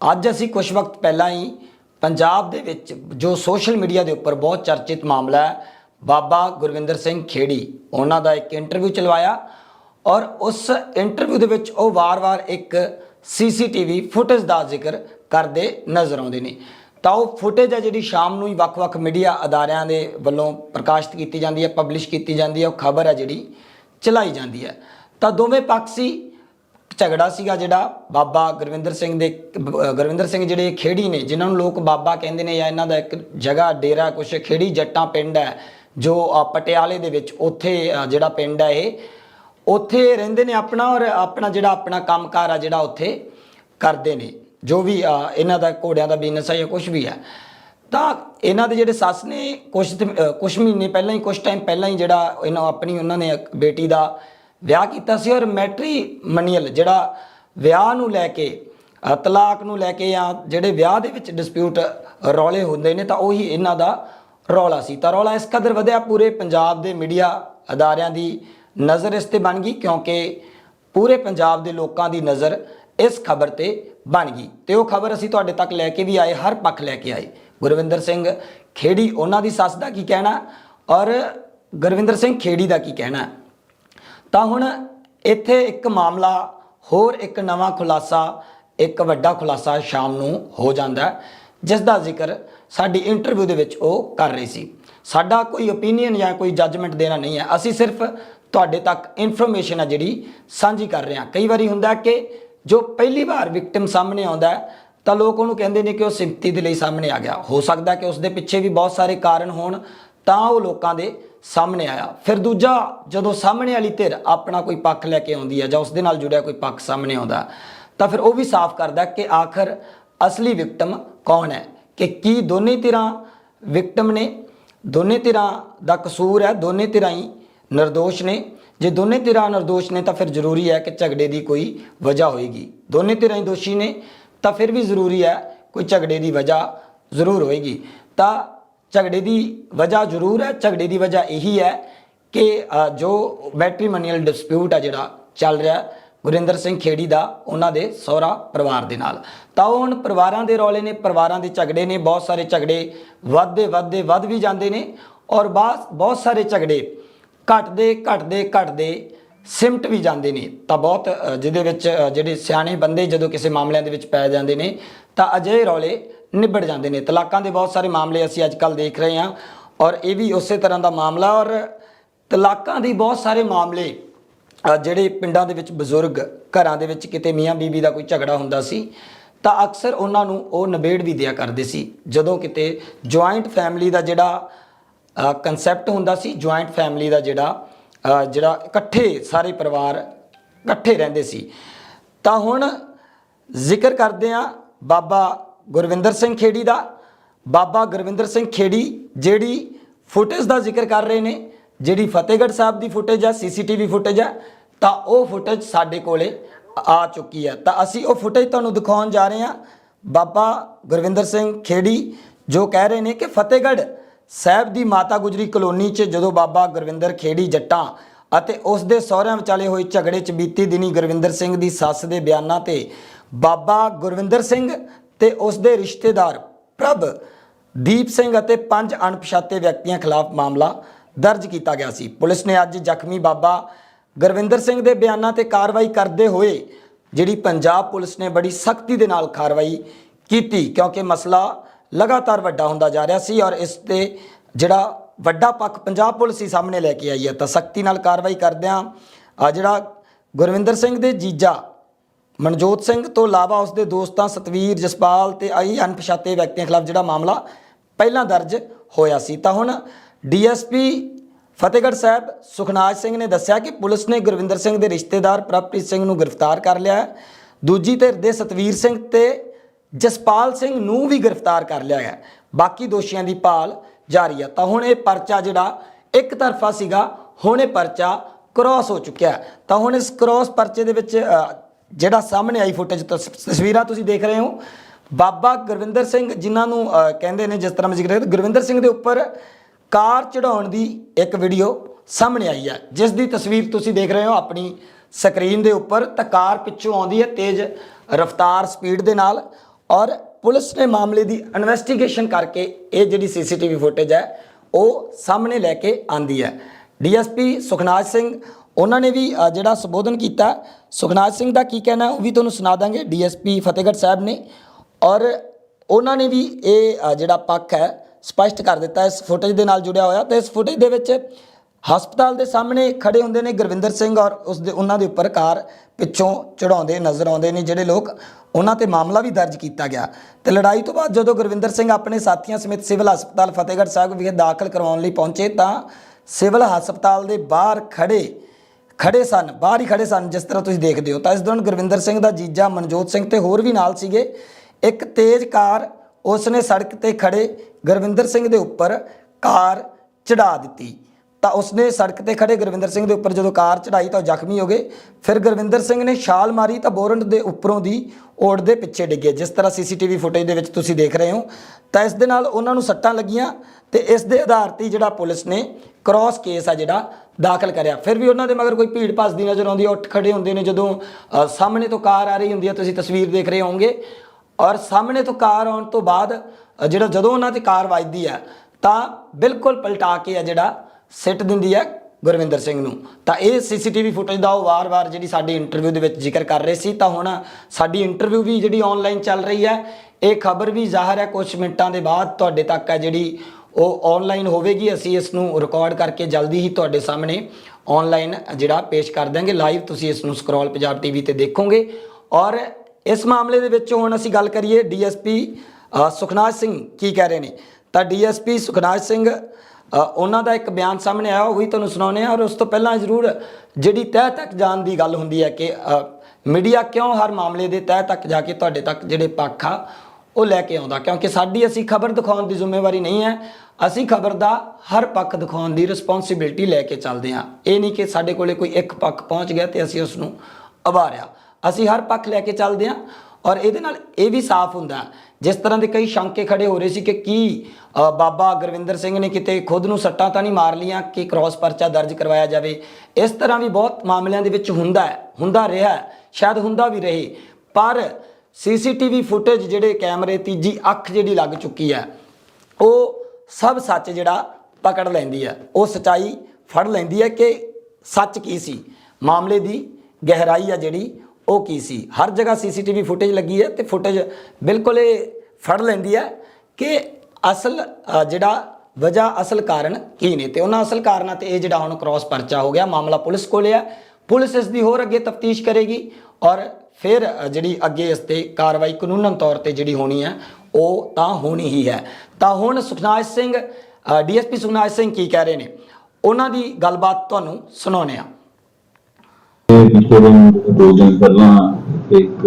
ਅੱਜ ਅਸੀਂ ਕੁਝ ਵਕਤ ਪਹਿਲਾਂ ਹੀ ਪੰਜਾਬ ਦੇ ਵਿੱਚ ਜੋ ਸੋਸ਼ਲ ਮੀਡੀਆ ਦੇ ਉੱਪਰ ਬਹੁਤ ਚਰਚਿਤ ਮਾਮਲਾ ਹੈ, ਬਾਬਾ ਗੁਰਵਿੰਦਰ ਸਿੰਘ ਖੇੜੀ, ਉਹਨਾਂ ਦਾ ਇੱਕ ਇੰਟਰਵਿਊ ਚਲਵਾਇਆ ਔਰ ਉਸ ਇੰਟਰਵਿਊ ਦੇ ਵਿੱਚ ਉਹ ਵਾਰ-ਵਾਰ ਇੱਕ ਸੀਸੀਟੀਵੀ ਫੁਟੇਜ ਦਾ ਜ਼ਿਕਰ ਕਰਦੇ ਨਜ਼ਰ ਆਉਂਦੇ ਨੇ। ਤਾਂ ਉਹ ਫੁਟੇਜ ਹੈ ਜਿਹੜੀ ਸ਼ਾਮ ਨੂੰ ਹੀ ਵੱਖ-ਵੱਖ ਮੀਡੀਆ ਅਦਾਰਿਆਂ ਦੇ ਵੱਲੋਂ ਪ੍ਰਕਾਸ਼ਿਤ ਕੀਤੀ ਜਾਂਦੀ ਹੈ ਪਬਲਿਸ਼ ਕੀਤੀ ਜਾਂਦੀ ਹੈ, ਉਹ ਖਬਰ ਹੈ ਜਿਹੜੀ ਚਲਾਈ ਜਾਂਦੀ ਹੈ। ਤਾਂ ਦੋਵੇਂ ਪੱਖ ਸੀ ਝਗੜਾ ਸੀਗਾ ਜਿਹੜਾ ਬਾਬਾ ਗੁਰਵਿੰਦਰ ਸਿੰਘ ਦੇ ਗੁਰਵਿੰਦਰ ਸਿੰਘ ਜਿਹੜੇ ਖੇੜੀ ਨੇ, ਜਿਨ੍ਹਾਂ ਨੂੰ ਲੋਕ ਬਾਬਾ ਕਹਿੰਦੇ ਨੇ ਜਾਂ ਇਹਨਾਂ ਦਾ ਇੱਕ ਜਗ੍ਹਾ, ਡੇਰਾ, ਕੁਛ ਖੇੜੀ ਜੱਟਾਂ ਪਿੰਡ ਹੈ, ਜੋ ਪਟਿਆਲੇ ਦੇ ਵਿੱਚ ਉੱਥੇ ਜਿਹੜਾ ਪਿੰਡ ਹੈ ਇਹ, ਉੱਥੇ ਰਹਿੰਦੇ ਨੇ ਆਪਣਾ ਔਰ ਆਪਣਾ ਜਿਹੜਾ ਆਪਣਾ ਕੰਮਕਾਰ ਆ ਜਿਹੜਾ ਉੱਥੇ ਕਰਦੇ ਨੇ, ਜੋ ਵੀ ਇਹਨਾਂ ਦਾ ਘੋੜਿਆਂ ਦਾ ਬਿਜ਼ਨਸ ਹੈ ਜਾਂ ਕੁਝ ਵੀ ਹੈ। ਤਾਂ ਇਹਨਾਂ ਦੇ ਜਿਹੜੇ ਸੱਸ ਨੇ ਕੁਝ ਕੁਝ ਮਹੀਨੇ ਪਹਿਲਾਂ ਹੀ ਕੁਝ ਟਾਈਮ ਪਹਿਲਾਂ ਹੀ ਜਿਹੜਾ ਇਹਨਾਂ ਆਪਣੀ, ਉਹਨਾਂ ਨੇ ਬੇਟੀ ਦਾ ਵਿਆਹ ਕੀਤਾ ਸੀ ਔਰ ਮੈਟਰੀਮੋਨੀਅਲ ਜਿਹੜਾ ਵਿਆਹ ਨੂੰ ਲੈ ਕੇ ਤਲਾਕ ਨੂੰ ਲੈ ਕੇ ਜਾਂ ਜਿਹੜੇ ਵਿਆਹ ਦੇ ਵਿੱਚ ਡਿਸਪਿਊਟ ਰੌਲੇ ਹੁੰਦੇ ਨੇ ਤਾਂ ਉਹੀ ਇਹਨਾਂ ਦਾ ਰੌਲਾ ਸੀ। ਤਾਂ ਰੌਲਾ ਇਸ ਕਦਰ ਵਧਿਆ ਪੂਰੇ ਪੰਜਾਬ ਦੇ ਮੀਡੀਆ ਅਦਾਰਿਆਂ ਦੀ ਨਜ਼ਰ ਇਸ ਤੇ ਬਣ ਗਈ ਕਿਉਂਕਿ ਪੂਰੇ ਪੰਜਾਬ ਦੇ ਲੋਕਾਂ ਦੀ ਨਜ਼ਰ ਇਸ ਖਬਰ ਤੇ ਬਣ ਗਈ। ਤੇ ਉਹ ਖਬਰ ਅਸੀਂ ਤੁਹਾਡੇ ਤੱਕ ਲੈ ਕੇ ਵੀ ਆਏ, ਹਰ ਪੱਖ ਲੈ ਕੇ ਆਏ। ਗੁਰਵਿੰਦਰ ਸਿੰਘ ਖੇੜੀ, ਉਹਨਾਂ ਦੀ ਸੱਸ ਦਾ ਕੀ ਕਹਿਣਾ? ਔਰ ਗੁਰਵਿੰਦਰ ਸਿੰਘ ਖੇੜੀ ਦਾ ਕੀ ਕਹਿਣਾ? ਤਾਂ ਹੁਣ ਇੱਥੇ ਇੱਕ ਮਾਮਲਾ, ਹੋਰ ਇੱਕ ਨਵਾਂ ਖੁਲਾਸਾ, ਇੱਕ ਵੱਡਾ ਖੁਲਾਸਾ ਸ਼ਾਮ ਨੂੰ ਹੋ ਜਾਂਦਾ ਜਿਸ ਦਾ ਜ਼ਿਕਰ ਸਾਡੀ ਇੰਟਰਵਿਊ ਦੇ ਵਿੱਚ ਉਹ ਕਰ ਰਹੀ ਸੀ। ਸਾਡਾ ਕੋਈ ਓਪੀਨੀਅਨ ਜਾਂ ਕੋਈ ਜੱਜਮੈਂਟ ਦੇਣਾ ਨਹੀਂ ਹੈ। ਅਸੀਂ ਸਿਰਫ ਤੁਹਾਡੇ ਤੱਕ ਇਨਫੋਰਮੇਸ਼ਨ ਹੈ ਜਿਹੜੀ ਸਾਂਝੀ ਕਰ ਰਹੇ ਹਾਂ। ਕਈ ਵਾਰੀ ਹੁੰਦਾ ਕਿ ਜੋ ਪਹਿਲੀ ਵਾਰ ਵਿਕਟਿਮ ਸਾਹਮਣੇ ਆਉਂਦਾ ਤਾਂ ਲੋਕ ਉਹਨੂੰ ਕਹਿੰਦੇ ਨੇ ਕਿ ਉਹ ਸਿੰਪਥੀ ਦੇ ਲਈ ਸਾਹਮਣੇ ਆ ਗਿਆ। ਹੋ ਸਕਦਾ ਕਿ ਉਸ ਦੇ ਪਿੱਛੇ ਵੀ ਬਹੁਤ ਸਾਰੇ ਕਾਰਨ ਹੋਣ ਤਾਂ ਉਹ ਲੋਕਾਂ ਦੇ ਸਾਹਮਣੇ ਆਇਆ। ਫਿਰ ਦੂਜਾ, ਜਦੋਂ ਸਾਹਮਣੇ ਵਾਲੀ ਧਿਰ ਆਪਣਾ ਕੋਈ ਪੱਖ ਲੈ ਕੇ ਆਉਂਦੀ ਹੈ ਜਾਂ ਉਸ ਦੇ ਨਾਲ ਜੁੜਿਆ ਕੋਈ ਪੱਖ ਸਾਹਮਣੇ ਆਉਂਦਾ, ਤਾਂ ਫਿਰ ਉਹ ਵੀ ਸਾਫ਼ ਕਰਦਾ ਕਿ ਆਖਰ ਅਸਲੀ ਵਿਕਟਮ ਕੌਣ ਹੈ? ਕਿ ਕੀ ਦੋਨੇ ਧਿਰਾਂ ਵਿਕਟਮ ਨੇ? ਦੋਨੇ ਧਿਰਾਂ ਦਾ ਕਸੂਰ ਹੈ, ਦੋਨੇ ਧਿਰਾਂ ਹੀ ਨਿਰਦੋਸ਼ ਨੇ। ਜੇ ਦੋਨੇ ਧਿਰਾਂ ਨਿਰਦੋਸ਼ ਨੇ ਤਾਂ ਫਿਰ ਜ਼ਰੂਰੀ ਹੈ ਕਿ ਝਗੜੇ ਦੀ ਕੋਈ ਵਜ੍ਹਾ ਹੋਏਗੀ। ਦੋਨੇ ਧਿਰਾਂ ਹੀ ਦੋਸ਼ੀ ਨੇ, ਤਾਂ ਫਿਰ ਵੀ ਜ਼ਰੂਰੀ ਹੈ ਕੋਈ ਝਗੜੇ ਦੀ ਵਜ੍ਹਾ ਜ਼ਰੂਰ ਹੋਏਗੀ। ਤਾਂ ਝਗੜੇ ਦੀ ਵਜ੍ਹਾ ਜ਼ਰੂਰ ਹੈ, ਝਗੜੇ ਦੀ ਵਜ੍ਹਾ ਇਹੀ ਹੈ ਕਿ ਜੋ ਮੈਟਰੀਮੋਨੀਅਲ ਡਿਸਪਿਊਟ ਆ ਜਿਹੜਾ ਚੱਲ ਰਿਹਾ ਗੁਰਿੰਦਰ ਸਿੰਘ ਖੇੜੀ ਦਾ, ਉਹਨਾਂ ਦੇ ਸਹੁਰਾ ਪਰਿਵਾਰ ਦੇ ਨਾਲ। ਤਾਂ ਉਹ ਹੁਣ ਪਰਿਵਾਰਾਂ ਦੇ ਰੌਲੇ ਨੇ, ਪਰਿਵਾਰਾਂ ਦੇ ਝਗੜੇ ਨੇ, ਬਹੁਤ ਸਾਰੇ ਝਗੜੇ ਵੱਧਦੇ ਵੱਧਦੇ ਵੱਧ ਵੀ ਜਾਂਦੇ ਨੇ ਔਰ ਬਾਸ, ਬਹੁਤ ਸਾਰੇ ਝਗੜੇ ਘਟਦੇ ਘਟਦੇ ਘਟਦੇ ਸਿਮਟ ਵੀ ਜਾਂਦੇ ਨੇ। ਤਾਂ ਬਹੁਤ ਜਿਹਦੇ ਵਿੱਚ ਜਿਹੜੇ ਸਿਆਣੇ ਬੰਦੇ ਜਦੋਂ ਕਿਸੇ ਮਾਮਲਿਆਂ ਦੇ ਵਿੱਚ ਪੈ ਜਾਂਦੇ ਨੇ, ਤਾਂ ਅਜਿਹੇ ਰੌਲੇ ਨਿਬੜ ਜਾਂਦੇ ਨੇ। ਤਲਾਕਾਂ ਦੇ ਬਹੁਤ ਸਾਰੇ ਮਾਮਲੇ ਅਸੀਂ ਅੱਜ ਕੱਲ ਦੇਖ ਰਹੇ ਹਾਂ ਔਰ ਇਹ ਵੀ ਉਸੇ ਤਰ੍ਹਾਂ ਦਾ ਮਾਮਲਾ ਔਰ ਤਲਾਕਾਂ ਦੀ ਬਹੁਤ ਸਾਰੇ ਮਾਮਲੇ ਜਿਹੜੇ ਪਿੰਡਾਂ ਦੇ ਵਿੱਚ ਬਜ਼ੁਰਗ ਘਰਾਂ ਦੇ ਵਿੱਚ ਕਿਤੇ ਮੀਆਂ ਬੀਬੀ ਦਾ ਕੋਈ ਝਗੜਾ ਹੁੰਦਾ ਸੀ, ਤਾਂ ਅਕਸਰ ਉਹਨਾਂ ਨੂੰ ਉਹ ਨਿਬੇੜ ਵੀ ਦਿਆ ਕਰਦੇ ਸੀ। ਜਦੋਂ ਕਿਤੇ ਜੁਆਇੰਟ ਫੈਮਿਲੀ ਦਾ ਜਿਹੜਾ ਕਨਸੈਪਟ ਹੁੰਦਾ ਸੀ ਜੁਆਇੰਟ ਫੈਮਿਲੀ ਦਾ ਜਿਹੜਾ ਜਿਹੜਾ ਇਕੱਠੇ ਸਾਰੇ ਪਰਿਵਾਰ ਇਕੱਠੇ ਰਹਿੰਦੇ ਸੀ, ਤਾਂ ਹੁਣ ਜ਼ਿਕਰ ਕਰਦੇ ਆ ਬਾਬਾ ਗੁਰਵਿੰਦਰ ਸਿੰਘ ਖੇੜੀ ਦਾ, ਬਾਬਾ ਗੁਰਵਿੰਦਰ ਸਿੰਘ ਖੇੜੀ, ਜਿਹੜੀ ਫੁਟੇਜ ਦਾ ਜ਼ਿਕਰ ਕਰ ਰਹੇ ਨੇ, ਜਿਹੜੀ ਫਤਿਹਗੜ੍ਹ ਸਾਹਿਬ ਦੀ ਫੁਟੇਜ ਹੈ ਸੀਸੀਟੀਵੀ ਫੁਟੇਜ ਹੈ ਤਾਂ ਉਹ ਫੁਟੇਜ ਸਾਡੇ ਕੋਲੇ ਆ ਚੁੱਕੀ ਹੈ ਤਾਂ ਅਸੀਂ ਉਹ ਫੁਟੇਜ ਤੁਹਾਨੂੰ ਦਿਖਾਉਣ ਜਾ ਰਹੇ ਹਾਂ। ਬਾਬਾ ਗੁਰਵਿੰਦਰ ਸਿੰਘ ਖੇੜੀ ਜੋ ਕਹਿ ਰਹੇ ਨੇ ਕਿ ਫਤਿਹਗੜ੍ਹ ਸਾਹਿਬ ਦੀ ਮਾਤਾ ਗੁਜਰੀ ਕਲੋਨੀ 'ਚ ਜਦੋਂ ਬਾਬਾ ਗੁਰਵਿੰਦਰ ਖੇੜੀ ਜੱਟਾਂ ਅਤੇ ਉਸ ਦੇ ਸਹੁਰਿਆਂ ਵਿਚਾਲੇ ਹੋਏ ਝਗੜੇ 'ਚ ਬੀਤੀ ਦਿਨੀ ਗੁਰਵਿੰਦਰ ਸਿੰਘ ਦੀ ਸੱਸ ਦੇ ਬਿਆਨਾਂ ਤੇ ਬਾਬਾ ਗੁਰਵਿੰਦਰ ਸਿੰਘ ਤੇ ਉਸ ਦੇ ਰਿਸ਼ਤੇਦਾਰ ਪ੍ਰਭ ਦੀਪ ਸਿੰਘ ਅਤੇ ਪੰਜ ਅਣਪਛਾਤੇ ਵਿਅਕਤੀਆਂ ਖਿਲਾਫ ਮਾਮਲਾ ਦਰਜ ਕੀਤਾ ਗਿਆ ਸੀ। ਪੁਲਿਸ ਨੇ ਅੱਜ ਜ਼ਖਮੀ ਬਾਬਾ ਗੁਰਵਿੰਦਰ ਸਿੰਘ ਦੇ ਬਿਆਨਾਂ ਤੇ ਕਾਰਵਾਈ ਕਰਦੇ ਹੋਏ ਜਿਹੜੀ ਪੰਜਾਬ ਪੁਲਿਸ ਨੇ ਬੜੀ ਸਖਤੀ ਦੇ ਨਾਲ ਕਾਰਵਾਈ ਕੀਤੀ ਕਿਉਂਕਿ ਮਸਲਾ ਲਗਾਤਾਰ ਵੱਡਾ ਹੁੰਦਾ ਜਾ ਰਿਹਾ ਸੀ ਔਰ ਇਸ ਤੇ ਜਿਹੜਾ ਵੱਡਾ ਪੱਖ ਪੰਜਾਬ ਪੁਲਿਸ ਹੀ ਸਾਹਮਣੇ ਲੈ ਕੇ ਆਈ ਹੈ। ਤਾਂ ਸਖਤੀ ਨਾਲ ਕਾਰਵਾਈ ਕਰਦਿਆਂ ਆ ਜਿਹੜਾ ਗੁਰਵਿੰਦਰ ਸਿੰਘ ਦੇ ਜੀਜਾ ਮਨਜੋਤ ਸਿੰਘ ਤੋਂ ਇਲਾਵਾ ਉਸ ਦੇ ਦੋਸਤਾਂ ਸਤਵੀਰ, ਜਸਪਾਲ ਤੇ ਆਈ ਅਣਪਛਾਤੇ ਵਿਅਕਤੀਆਂ ਖਿਲਾਫ ਜਿਹੜਾ ਮਾਮਲਾ ਪਹਿਲਾਂ ਦਰਜ ਹੋਇਆ ਸੀ। ਤਾਂ ਹੁਣ ਡੀਐਸਪੀ ਫਤਿਹਗੜ੍ਹ ਸਾਹਿਬ ਸੁਖਨਾਜ ਸਿੰਘ ਨੇ ਦੱਸਿਆ ਕਿ ਪੁਲਿਸ ਨੇ ਗੁਰਵਿੰਦਰ ਸਿੰਘ ਦੇ ਰਿਸ਼ਤੇਦਾਰ ਪ੍ਰਭਪ੍ਰੀਤ ਸਿੰਘ ਨੂੰ ਗ੍ਰਿਫਤਾਰ ਕਰ ਲਿਆ ਹੈ। ਦੂਜੀ ਧਿਰ ਦੇ ਸਤਵੀਰ ਸਿੰਘ ਤੇ ਜਸਪਾਲ ਸਿੰਘ ਨੂੰ ਵੀ ਗ੍ਰਿਫਤਾਰ ਕਰ ਲਿਆ ਹੈ। ਬਾਕੀ ਦੋਸ਼ੀਆਂ ਦੀ ਭਾਲ ਜਾਰੀ ਹੈ। ਤਾਂ ਹੁਣ ਇਹ ਪਰਚਾ ਜਿਹੜਾ ਇੱਕ ਤਰਫਾ ਸੀਗਾ, ਹੁਣ ਇਹ ਪਰਚਾ ਕ੍ਰਾਸ ਹੋ ਚੁੱਕਿਆ ਤਾਂ ਹੁਣ ਇਸ ਕ੍ਰਾਸ ਪਰਚੇ ਦੇ ਵਿੱਚ ਜਿਹੜਾ ਸਾਹਮਣੇ ਆਈ ਫੁਟੇਜ ਤਸਵੀਰਾਂ ਤੁਸੀਂ ਦੇਖ ਰਹੇ ਹੋ, ਬਾਬਾ ਗੁਰਵਿੰਦਰ ਸਿੰਘ ਜਿਨ੍ਹਾਂ ਨੂੰ ਕਹਿੰਦੇ ਨੇ ਜਿਸ ਤਰ੍ਹਾਂ ਮੈਂ ਜ਼ਿਕਰ ਕੀਤਾ ਗੁਰਵਿੰਦਰ ਸਿੰਘ ਦੇ ਉੱਪਰ ਕਾਰ ਚੜਾਉਣ ਦੀ ਇੱਕ ਵੀਡੀਓ ਸਾਹਮਣੇ ਆਈ ਹੈ। ਜਿਸ ਦੀ ਤਸਵੀਰ ਤੁਸੀਂ ਦੇਖ ਰਹੇ ਹੋ ਆਪਣੀ ਸਕਰੀਨ ਦੇ ਉੱਪਰ, ਤਾਂ ਕਾਰ ਪਿੱਛੋਂ ਆਉਂਦੀ ਹੈ ਤੇਜ਼ ਰਫ਼ਤਾਰ ਸਪੀਡ ਦੇ ਨਾਲ ਔਰ ਪੁਲਿਸ ਨੇ ਮਾਮਲੇ ਦੀ ਇਨਵੈਸਟੀਗੇਸ਼ਨ ਕਰਕੇ ਇਹ ਜਿਹੜੀ ਸੀਸੀਟੀਵੀ ਫੁਟੇਜ ਹੈ, ਉਹ ਸਾਹਮਣੇ ਲੈ ਕੇ ਆਂਦੀ ਹੈ। ਡੀਐਸਪੀ ਸੁਖਨਾਜ ਸਿੰਘ ਉਹਨਾਂ ਨੇ ਵੀ ਜਿਹੜਾ ਸੰਬੋਧਨ ਕੀਤਾ, ਸੁਖਨਾਜ ਸਿੰਘ ਦਾ ਕੀ ਕਹਿਣਾ, ਉਹ ਵੀ ਤੁਹਾਨੂੰ ਸੁਣਾ ਦਾਂਗੇ। ਡੀਐਸਪੀ ਫਤਿਹਗੜ੍ਹ ਸਾਹਿਬ ਨੇ। ਔਰ ਉਹਨਾਂ ਨੇ ਵੀ ਇਹ ਜਿਹੜਾ ਪੱਖ ਹੈ, ਸਪਸ਼ਟ ਕਰ ਦਿੱਤਾ। ਇਸ ਫੁਟੇਜ ਦੇ ਨਾਲ ਜੁੜਿਆ ਹੋਇਆ। ਤੇ ਇਸ ਫੁਟੇਜ ਦੇ ਵਿੱਚ ਹਸਪਤਾਲ ਦੇ ਸਾਹਮਣੇ ਖੜੇ ਹੁੰਦੇ ਨੇ ਗੁਰਵਿੰਦਰ ਸਿੰਘ ਔਰ ਉਸ ਦੇ, ਉਹਨਾਂ ਦੇ ਉੱਪਰ ਕਾਰ ਪਿੱਛੋਂ ਚੜਾਉਂਦੇ ਨਜ਼ਰ ਆਉਂਦੇ ਨੇ ਜਿਹੜੇ ਲੋਕ। ਉਹਨਾਂ ਤੇ ਮਾਮਲਾ ਵੀ ਦਰਜ ਕੀਤਾ ਗਿਆ। ਤੇ ਲੜਾਈ ਤੋਂ ਬਾਅਦ ਜਦੋਂ ਗੁਰਵਿੰਦਰ ਸਿੰਘ ਆਪਣੇ ਸਾਥੀਆਂ ਸਮੇਤ ਸਿਵਲ ਹਸਪਤਾਲ ਫਤਿਹਗੜ੍ਹ ਸਾਹਿਬ ਵਿਖੇ ਦਾਖਲ ਕਰਵਾਉਣ ਲਈ ਪਹੁੰਚੇ ਤਾਂ ਸਿਵਲ ਹਸਪਤਾਲ ਦੇ ਬਾਹਰ ਖੜੇ ਖੜੇ ਸਨ, ਬਾਹਰ ਹੀ ਖੜੇ ਸਨ, ਜਿਸ ਤਰ੍ਹਾਂ ਤੁਸੀਂ ਦੇਖਦੇ ਹੋ। ਤਾਂ ਇਸ ਦੌਰਾਨ ਗੁਰਵਿੰਦਰ ਸਿੰਘ ਦਾ ਜੀਜਾ ਮਨਜੋਤ ਸਿੰਘ ਤੇ ਹੋਰ ਵੀ ਨਾਲ ਸੀਗੇ। ਇੱਕ ਤੇਜ਼ ਕਾਰ ਉਸ ਨੇ ਸੜਕ ਤੇ ਖੜੇ ਗੁਰਵਿੰਦਰ ਸਿੰਘ ਦੇ ਉੱਪਰ ਕਾਰ ਚੜਾ ਦਿੱਤੀ। ਤਾਂ ਉਸਨੇ ਸੜਕ ਤੇ ਖੜੇ ਗੁਰਵਿੰਦਰ ਸਿੰਘ ਦੇ ਉੱਪਰ ਜਦੋਂ ਕਾਰ ਚੜਾਈ ਤਾਂ ਉਹ ਜ਼ਖਮੀ ਹੋ ਗਏ। ਫਿਰ ਗੁਰਵਿੰਦਰ ਸਿੰਘ ਨੇ ਛਾਲ ਮਾਰੀ ਤਾਂ ਬੋਰੰਟ ਦੇ ਉੱਪਰੋਂ ਦੀ ਓੜ ਦੇ ਪਿੱਛੇ ਡਿੱਗੇ। ਜਿਸ ਤਰ੍ਹਾਂ ਸੀਸੀਟੀਵੀ ਫੁਟੇਜ ਦੇ ਵਿੱਚ ਤੁਸੀਂ ਦੇਖ ਰਹੇ ਹੋ, ਤਾਂ ਇਸ ਦੇ ਨਾਲ ਉਹਨਾਂ ਨੂੰ ਸੱਟਾਂ ਲੱਗੀਆਂ ਤੇ ਇਸ ਦੇ ਆਧਾਰ ਤੇ ਜਿਹੜਾ ਪੁਲਿਸ ਨੇ ਕ੍ਰਾਸ ਕੇਸ ਆ ਜਿਹੜਾ ਦਾਖਲ ਕਰਿਆ। ਫਿਰ ਵੀ ਉਹਨਾਂ ਦੇ ਮਗਰ ਕੋਈ ਭੀੜ ਭੱਜਦੀ ਨਜ਼ਰ ਆਉਂਦੀ ਉੱਠ ਖੜੇ ਹੁੰਦੇ ਨੇ ਜਦੋਂ ਸਾਹਮਣੇ ਤੋਂ ਕਾਰ ਆ ਰਹੀ ਹੁੰਦੀ ਹੈ ਤੁਸੀਂ ਤਸਵੀਰ ਦੇਖ ਰਹੇ ਹੋਵੋਗੇ। ਔਰ ਸਾਹਮਣੇ ਤੋਂ ਕਾਰ ਆਉਣ ਤੋਂ ਬਾਅਦ ਜਿਹੜਾ ਜਦੋਂ ਉਹਨਾਂ ਤੇ ਕਾਰ ਵੱਜਦੀ ਹੈ ਤਾਂ ਬਿਲਕੁਲ ਪਲਟਾ ਕੇ ਆ ਜਿਹੜਾ ਸਿੱਟ ਦਿੰਦੀ ਹੈ ਗੁਰਵਿੰਦਰ ਸਿੰਘ ਨੂੰ। ਤਾਂ ਇਹ ਸੀਸੀਟੀਵੀ ਫੁਟੇਜ ਦਾ ਉਹ ਵਾਰ-ਵਾਰ ਜਿਹੜੀ ਸਾਡੀ ਇੰਟਰਵਿਊ ਦੇ ਵਿੱਚ ਜ਼ਿਕਰ ਕਰ ਰਹੇ ਸੀ, ਤਾਂ ਹੁਣ ਸਾਡੀ ਇੰਟਰਵਿਊ ਵੀ ਜਿਹੜੀ ਆਨਲਾਈਨ ਚੱਲ ਰਹੀ ਹੈ, ਇਹ ਖਬਰ ਵੀ ਜ਼ਾਹਰ ਹੈ ਕੁਝ ਮਿੰਟਾਂ ਦੇ ਬਾਅਦ ਤੁਹਾਡੇ ਤੱਕ ਹੈ ਜਿਹੜੀ ਉਹ ਆਨਲਾਈਨ ਹੋਵੇਗੀ। ਅਸੀਂ ਇਸ ਨੂੰ ਰਿਕਾਰਡ ਕਰਕੇ ਜਲਦੀ ਹੀ ਤੁਹਾਡੇ ਸਾਹਮਣੇ ਆਨਲਾਈਨ ਜਿਹੜਾ ਪੇਸ਼ ਕਰ ਦਾਂਗੇ ਲਾਈਵ ਤੁਸੀਂ ਇਸ ਨੂੰ ਸਕਰੋਲ ਪੰਜਾਬ ਟੀਵੀ ਤੇ ਦੇਖੋਗੇ। ਔਰ ਇਸ ਮਾਮਲੇ ਦੇ ਵਿੱਚ ਹੁਣ ਅਸੀਂ ਗੱਲ ਕਰੀਏ ਡੀਐਸਪੀ ਸੁਖਨਾਜ ਸਿੰਘ ਕੀ ਕਹਿ ਰਹੇ ਨੇ। ਤਾਂ ਡੀਐਸਪੀ ਸੁਖਨਾਜ ਸਿੰਘ ਉਹਨਾਂ ਦਾ ਇੱਕ ਬਿਆਨ ਸਾਹਮਣੇ ਆਇਆ, ਉਹ ਵੀ ਤੁਹਾਨੂੰ ਸੁਣਾਉਂਦੇ ਆ ਔਰ ਉਸ ਤੋਂ ਪਹਿਲਾਂ ਜ਼ਰੂਰ ਜਿਹੜੀ ਤਹਿ ਤੱਕ ਜਾਣ ਦੀ ਗੱਲ ਹੁੰਦੀ ਹੈ ਕਿ ਮੀਡੀਆ ਕਿਉਂ ਹਰ ਮਾਮਲੇ ਦੇ ਤਹਿ ਤੱਕ ਜਾ ਕੇ ਤੁਹਾਡੇ ਤੱਕ ਜਿਹੜੇ ਪੱਖ ਆ, ਉਹ ਲੈ ਕੇ ਆਉਂਦਾ, ਕਿਉਂਕਿ ਸਾਡੀ ਅਸੀਂ ਖਬਰ ਦਿਖਾਉਣ ਦੀ ਜ਼ਿੰਮੇਵਾਰੀ ਨਹੀਂ ਹੈ, ਅਸੀਂ ਖਬਰ ਦਾ ਹਰ ਪੱਖ ਦਿਖਾਉਣ ਦੀ ਰਿਸਪੌਂਸਿਬਿਲਟੀ ਲੈ ਕੇ ਚੱਲਦੇ ਹਾਂ। ਇਹ ਨਹੀਂ ਕਿ ਸਾਡੇ ਕੋਲੇ ਕੋਈ ਇੱਕ ਪੱਖ ਪਹੁੰਚ ਗਿਆ ਤੇ ਅਸੀਂ ਉਸ ਨੂੰ ਉਭਾਰਿਆ ਅਸੀਂ ਹਰ ਪੱਖ ਲੈ ਕੇ ਚੱਲਦੇ ਹਾਂ, ਔਰ ਇਹਦੇ ਨਾਲ ਇਹ ਵੀ ਸਾਫ਼ ਹੁੰਦਾ ਜਿਸ ਤਰ੍ਹਾਂ ਦੇ ਕਈ ਸ਼ੰਕੇ ਖੜੇ ਹੋ ਰਹੇ ਸੀ ਕਿ ਕੀ ਬਾਬਾ ਗੁਰਵਿੰਦਰ ਸਿੰਘ ਨੇ ਕਿਤੇ ਖੁਦ ਨੂੰ ਸੱਟਾਂ ਤਾਂ ਨਹੀਂ ਮਾਰ ਲੀਆਂ ਕਿ ਕ੍ਰਾਸ ਪਰਚਾ ਦਰਜ ਕਰਵਾਇਆ ਜਾਵੇ? ਇਸ ਤਰ੍ਹਾਂ ਵੀ ਬਹੁਤ ਮਾਮਲਿਆਂ ਦੇ ਵਿੱਚ ਹੁੰਦਾ ਹੈ, ਹੁੰਦਾ ਰਿਹਾ ਸ਼ਾਇਦ ਹੁੰਦਾ ਵੀ ਰਹੇ, ਪਰ ਸੀਸੀਟੀਵੀ ਫੁਟੇਜ ਜਿਹੜੇ ਕੈਮਰੇ ਤੀਜੀ ਅੱਖ ਜਿਹੜੀ ਲੱਗ ਚੁੱਕੀ ਹੈ, ਉਹ ਸਭ ਸੱਚ ਜਿਹੜਾ ਪਕੜ ਲੈਂਦੀ ਹੈ, ਉਹ ਸਚਾਈ ਫੜ ਲੈਂਦੀ ਹੈ ਕਿ ਸੱਚ ਕੀ ਸੀ? ਮਾਮਲੇ ਦੀ ਗਹਿਰਾਈ ਆ ਜਿਹੜੀ ਉਹ ਕੀ ਸੀ? ਹਰ ਜਗ੍ਹਾ ਸੀਸੀਟੀਵੀ ਫੁਟੇਜ ਲੱਗੀ ਹੈ ਤੇ ਫੁਟੇਜ ਬਿਲਕੁਲ ਇਹ ਫੜ ਲੈਂਦੀ ਹੈ ਕਿ ਅਸਲ ਜਿਹੜਾ ਵਜ੍ਹਾ, ਅਸਲ ਕਾਰਨ ਕੀ ਨੇ। ਤੇ ਉਹਨਾਂ ਅਸਲ ਕਾਰਨਾਂ ਤੇ ਇਹ ਜਿਹੜਾ ਹੁਣ ਕ੍ਰਾਸ ਪਰਚਾ ਹੋ ਗਿਆ, ਮਾਮਲਾ ਪੁਲਿਸ ਕੋਲੇ ਆ ਪੁਲਿਸ ਇਸ ਦੀ ਹੋਰ ਅੱਗੇ ਤਫਤੀਸ਼ ਕਰੇਗੀ ਔਰ ਫਿਰ ਜਿਹੜੀ ਅੱਗੇ ਇਸ ਤੇ ਕਾਰਵਾਈ ਕਾਨੂੰਨਨ ਤੌਰ ਤੇ ਜਿਹੜੀ ਹੋਣੀ ਹੈ, ਉਹ ਤਾਂ ਹੋਣੀ ਹੀ ਹੈ। ਤਾਂ ਹੁਣ ਸੁਖਨਾਜ ਸਿੰਘ ਡੀਐਸਪੀ ਸੁਖਨਾਜ ਸਿੰਘ ਕੀ ਕਹਿ ਰਹੇ ਨੇ? ਉਹਨਾਂ ਦੀ ਗੱਲਬਾਤ ਤੁਹਾਨੂੰ ਸੁਣਾਉਂਦੇ ਆ ਤੇ ਪਿਛਲੇ ਦਿਨ ਦੋ ਦਿਨ ਪਹਿਲਾਂ ਇੱਕ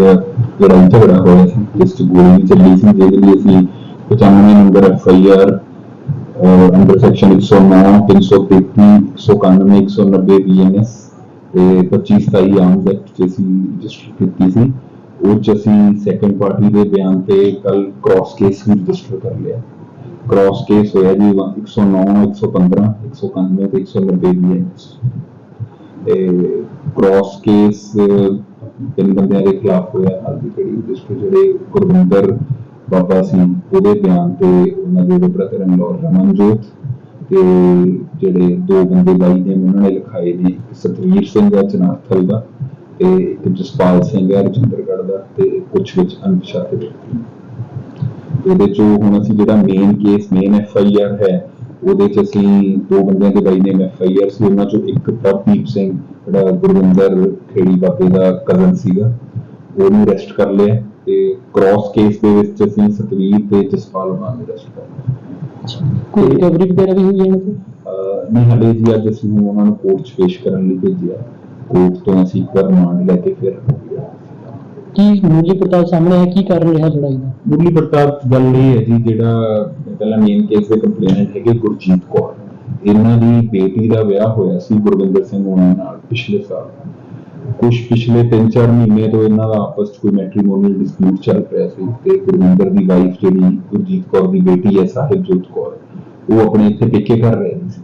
ਲੜਾਈ ਝਗੜਾ ਹੋਇਆ ਸੀ ਜਿਸ ਚ ਗੋਲੀ ਚੱਲੀ ਸੀ ਜਿਹਦੇ ਲਈ ਅਸੀਂ 95 number F I R under section 109 333 191 190 BNS ਤੇ 25 27 ਆਰਮਸ ਐਕਟ ਚ ਅਸੀਂ ਰਜਿਸਟਰ ਕੀਤੀ ਸੀ ਉਹ ਚ ਅਸੀਂ ਸੈਕੰਡ ਪਾਰਟੀ ਦੇ ਬਿਆਨ ਤੇ ਕੱਲ ਕ੍ਰਾਸ ਕੇਸ ਵੀ ਰਜਿਸਟਰ ਕਰ ਲਿਆ ਕ੍ਰਾਸ ਕੇਸ ਹੋਇਆ ਜੀ 109 115 191 ਤੇ 190 ਬੀਐਨਐਸ ਤੇ ਕ੍ਰਾਸ ਕੇਸ ਤਿੰਨ ਬੰਦਿਆਂ ਦੇ ਖਿਲਾਫ ਹੋਇਆ ਹਾਲ ਦੀ ਘੜੀ ਜਿਸ ਵਿੱਚ ਜਿਹੜੇ ਗੁਰਵਿੰਦਰ ਬਾਬਾ ਸਿੰਘ ਉਹਦੇ ਬਿਆਨ ਤੇ ਉਹਨਾਂ ਦੇ ਬ੍ਰਦਰ ਇਨ ਰਮਨਜੋਤ ਤੇ ਜਿਹੜੇ ਦੋ ਬੰਦੇ ਬਾਈ ਨੇ, ਉਹਨਾਂ ਨੇ ਲਿਖਾਏ ਨੇ ਇੱਕ ਸਤਵੀਰ ਸਿੰਘ ਹੈ ਚਨਾਥਲ ਦਾ ਤੇ ਇੱਕ ਜਸਪਾਲ ਸਿੰਘ ਹੈ ਰਜਿੰਦਰਗੜ੍ਹ ਦਾ ਤੇ ਕੁਝ ਵਿੱਚ ਅਣਪਛਾਤੇ ਵਿਅਕਤੀ ਇਹਦੇ ਚੋਂ ਹੁਣ ਅਸੀਂ ਜਿਹੜਾ main case main F I R ਹੈ ਉਹਦੇ ਚ ਅਸੀਂ ਦੋ ਬੰਦਿਆਂ ਦੇ ਬਾਈ ਨੇ ਐਫ ਆਈ ਆਰ ਸੀ ਉਹਨਾਂ ਚੋਂ ਇੱਕ ਪ੍ਰਭਦੀਪ ਸਿੰਘ ਜਿਹੜਾ ਗੁਰਵਿੰਦਰ ਖੇੜੀ ਬਾਬੇ ਦਾ ਕਜ਼ਨ ਸੀਗਾ ਉਹਨੂੰ ਅਰੈਸਟ ਕਰ ਲਿਆ ਤੇ ਕ੍ਰਾਸ ਕੇਸ ਦੇ ਵਿੱਚ ਅਸੀਂ ਸਤਵੀਰ ਤੇ ਜਸਪਾਲ ਉਹਨਾਂ ਨੂੰ ਅਰੈਸਟ ਕਰ ਲਿਆ। ਕੋਈ ਰਿਕਵਰੀ ਵਗੈਰਾ ਵੀ ਹੋਈ ਹੈ ਅਹ ਨਹੀਂ ਹਲੇ ਜੀ ਅੱਜ ਅਸੀਂ ਉਹਨਾਂ ਨੂੰ ਕੋਰਟ 'ਚ ਪੇਸ਼ ਕਰਨ ਲਈ ਭੇਜਿਆ। ਕੋਰਟ ਤੋਂ ਅਸੀਂ ਇੱਕ ਵਾਰ ਰਿਮਾਂਡ ਲੈ ਕੇ ਫਿਰ ਕੀ ਮੂਲੀ ਪੜਤਾਲ ਸਾਹਮਣੇ ਹੈ ਕੀ ਕਾਰਨ ਰਿਹਾ ਲੜਾਈ ਦਾ? ਮੁੱਢਲੀ ਪੜਤਾਲ ਗੱਲ ਇਹ ਹੈ ਜੀ, ਜਿਹੜਾ ਪਹਿਲਾਂ ਮੇਨ ਕੇਸ ਦੇ ਕੰਪਲੇਨੈਂਟ ਹੈਗੇ ਗੁਰਜੀਤ ਕੌਰ। ਇਹਨਾਂ ਦੀ ਬੇਟੀ ਦਾ ਵਿਆਹ ਹੋਇਆ ਸੀ ਗੁਰਵਿੰਦਰ ਸਿੰਘ ਉਹਨਾਂ ਨਾਲ ਪਿਛਲੇ ਸਾਲ। ਕੁਝ ਪਿਛਲੇ 3-4 ਮਹੀਨੇ ਤੋਂ ਇਹਨਾਂ ਦਾ ਆਪਸ 'ਚ ਕੋਈ ਮੈਟ੍ਰੀਮੋਨੀਅਲ ਡਿਸਪਿਊਟ ਚੱਲ ਰਿਹਾ ਸੀ ਤੇ ਗੁਰਵਿੰਦਰ ਦੀ ਵਾਈਫ ਜਿਹੜੀ ਗੁਰਜੀਤ ਕੌਰ ਦੀ ਬੇਟੀ ਹੈ, ਸਾਹਿਬਜੋਤ ਕੌਰ, ਉਹ ਆਪਣੇ ਇੱਥੇ ਪੇਕੇ ਕਰ ਰਹੇ ਸੀ।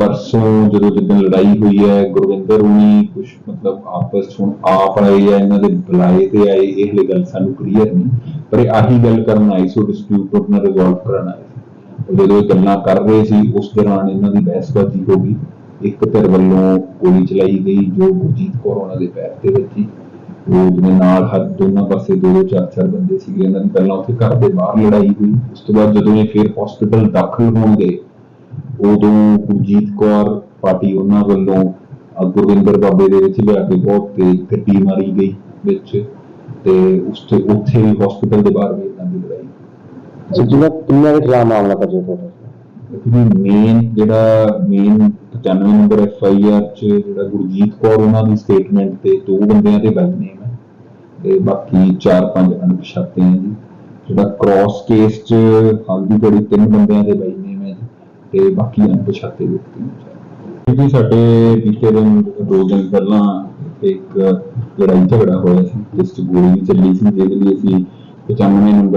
ਪਰਸੋਂ ਜਦੋਂ ਜਿੱਦਣ ਲੜਾਈ ਹੋਈ ਹੈ, ਗੁਰਵਿੰਦਰ ਉਨੀ ਕੁਝ ਮਤਲਬ ਆਪਸ 'ਚ ਹੁਣ ਆਪ ਆਏ ਆ ਇਹਨਾਂ ਦੇ ਬੁਲਾਏ ਤੇ ਆਏ, ਇਹ ਹਲੇ ਗੱਲ ਸਾਨੂੰ ਕਲੀਅਰ ਨਹੀਂ। ਪਰ ਇਹ ਆਹੀ ਗੱਲ ਕਰਨ ਆਈ ਸੋ ਡਿਸਪਿਊਟ ਆਪਣਾ ਰਿਜ਼ੋਲਵ ਕਰਨ ਆਏ ਸੀ। ਉਹ ਜਦੋਂ ਇਹ ਗੱਲਾਂ ਕਰ ਰਹੇ ਸੀ, ਉਸ ਦੌਰਾਨ ਇਹਨਾਂ ਦੀ ਬਹਿਸਬਾਜ਼ੀ ਹੋ ਗਈ। ਇੱਕ ਧਿਰ ਵੱਲੋਂ ਗੋਲੀ ਚਲਾਈ ਗਈ, ਜੋ ਗੁਰਜੀਤ ਕੌਰ ਉਹਨਾਂ ਦੇ ਪੈਰ ਤੇ ਵੱਜੀ। ਉਹ ਜਿਹਦੇ ਨਾਲ ਹਰ ਦੋਨਾਂ ਪਾਸੇ ਦੋ ਦੋ, ਚਾਰ ਚਾਰ ਬੰਦੇ ਸੀਗੇ। ਇਹਨਾਂ ਦੀ ਪਹਿਲਾਂ ਉੱਥੇ ਘਰ ਦੇ ਬਾਹਰ ਲੜਾਈ ਹੋਈ। ਉਸ ਤੋਂ ਬਾਅਦ ਜਦੋਂ ਇਹ ਫਿਰ ਹਸਪੀਟਲ ਦਾਖਲ ਹੋਣਗੇ ਉਦੋਂ ਗੁਰਜੀਤ ਕੌਰ ਪਾਰਟੀ ਉਹਨਾਂ ਵੱਲੋਂ ਗੁਰਵਿੰਦਰ ਬਾਬੇ ਦੇ ਵਿੱਚ ਲਿਆ ਕੇ ਬਹੁਤ ਤੇਜ਼ ਗੱਡੀ ਮਾਰੀ ਗਈ ਵਿੱਚ ਤੇ ਉਸ ਤੇ ਉੱਥੇ ਵੀ ਹਸਪੀਟਲ ਦੇ ਬਾਹਰ ਵੀ ਇਹਨਾਂ ਦੀ ਲੜਾਈ ਜਿਹੜਾ ਕਿੰਨਾ ਦੇ ਖਿਲਾਫ ਮਾਮਲਾ ਦਰਜ ਹੋਇਆ ਕਿਉਂਕਿ ਮੇਨ ਜਿਹੜਾ main 95 number F I R ਚ ਜਿਹੜਾ ਗੁਰਜੀਤ ਕੌਰ ਉਹਨਾਂ ਦੀ ਸਟੇਟਮੈਂਟ ਤੇ ਦੋ ਬੰਦਿਆਂ ਦੇ ਬਾਈ ਨੇਮ ਹੈ ਤੇ ਬਾਕੀ ਚਾਰ ਪੰਜ ਅਣਪਛਾਤੇ ਹੈ ਜੀ। ਜਿਹੜਾ ਕ੍ਰਾਸ ਕੇਸ ਚ ਹਾਲਦੀ ਘੜੀ ਤਿੰਨ ਬੰਦਿਆਂ ਦੇ ਬਾਈ ਨੇਮ ਹੈ ਤੇ ਬਾਕੀ ਅਣਪਛਾਤੇ ਵਿਅਕਤੀ ਨੇ ਕਿਉਂਕਿ ਸਾਡੇ ਬੀਤੇ ਦਿਨ, ਦੋ ਦਿਨ ਪਹਿਲਾਂ ਇੱਕ ਲੜਾਈ ਝਗੜਾ ਹੋਇਆ ਸੀ, ਜਿਸ ਚ ਗੋਲੀ ਵੀ ਚੱਲੀ ਸੀ, ਜਿਹਦੇ ਲਈ ਅਸੀਂ 95 ਨੰਬਰ